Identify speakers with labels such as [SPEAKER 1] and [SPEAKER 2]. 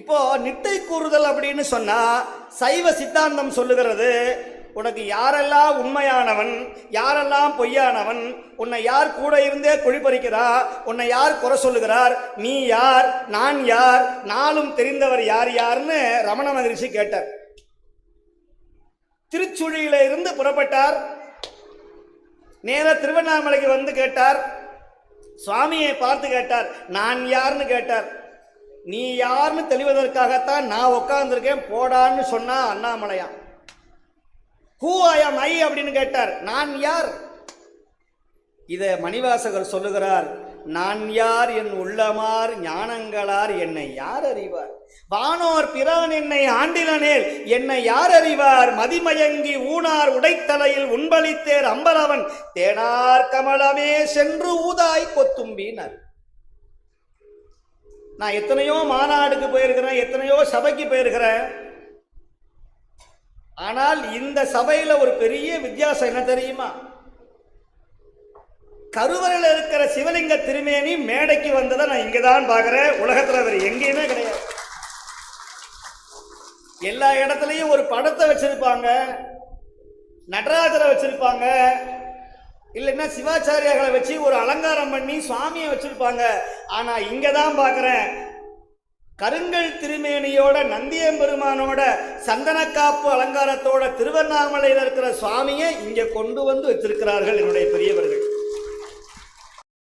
[SPEAKER 1] இப்போ நிட்டை கூறுதல் அப்படின்னு சொன்னா சைவ சித்தாந்தம் சொல்லுகிறது. உனக்கு யாரெல்லாம் உண்மையானவன் யாரெல்லாம் பொய்யானவன் உன்னை யார் கூட இருந்தே குழிப்பறிக்கிறா உன்னை யார் குறை சொல்லுகிறார் நீ யார் நான் யார் நாளும் தெரிந்தவர் யார் யார்னு ரமண மகரிஷி கேட்டார். திருச்சுழியில இருந்து புறப்பட்டார். நேர திருவண்ணாமலைக்கு வந்து கேட்டார். சுவாமியை பார்த்து கேட்டார். நான் யாருன்னு கேட்டார். நீ யாருன்னு தெளிவதற்காகத்தான் நான் உட்கார்ந்துருக்கேன் போடான்னு சொன்னா அண்ணாமலையா? ஹூ ஐ ஐ அப்படின்னு கேட்டார். நான் யார்? இத மணிவாசகர் சொல்லுகிறார் நான் யார்? என் உள்ளமார் ஞானங்களார் என்னை யார் அறிவார்? வானோர் பிரான் என்னை ஆண்டிலனேல் என்னை யார் அறிவார்? மதிமயங்கி ஊனார் உடைத்தலையில் உண்பளித்தேர் அம்பலவன் தேனார் கமலமே சென்று ஊதாய் கொத்தும்பினர். நான் எத்தனையோ மாநாடுக்கு போயிருக்கிறேன் எத்தனையோ சபைக்கு போயிருக்கிறேன். ஆனால் இந்த சபையில் ஒரு பெரிய வித்தியாசம் என்ன தெரியுமா? கருவறையில் இருக்கிற சிவலிங்க திருமேனி மேடைக்கு வந்ததை நான் இங்கே தான் பார்க்குறேன். உலகத்தில் வேறு எங்கேயுமே கிடையாது. எல்லா இடத்துலையும் ஒரு படத்தை வச்சிருப்பாங்க. நடராஜரை வச்சிருப்பாங்க. இல்லைன்னா சிவாச்சாரியார்களை வச்சு ஒரு அலங்காரம் பண்ணி சுவாமியை வச்சிருப்பாங்க. ஆனா இங்க தான் பாக்குறேன். கருங்கல் திருமேனியோட நந்தியம்பெருமானோட சந்தனக்காப்பு அலங்காரத்தோட திருவண்ணாமலையில் இருக்கிற சுவாமியை இங்கே கொண்டு வந்து வச்சிருக்கிறார்கள் என்னுடைய பெரியவர்கள்.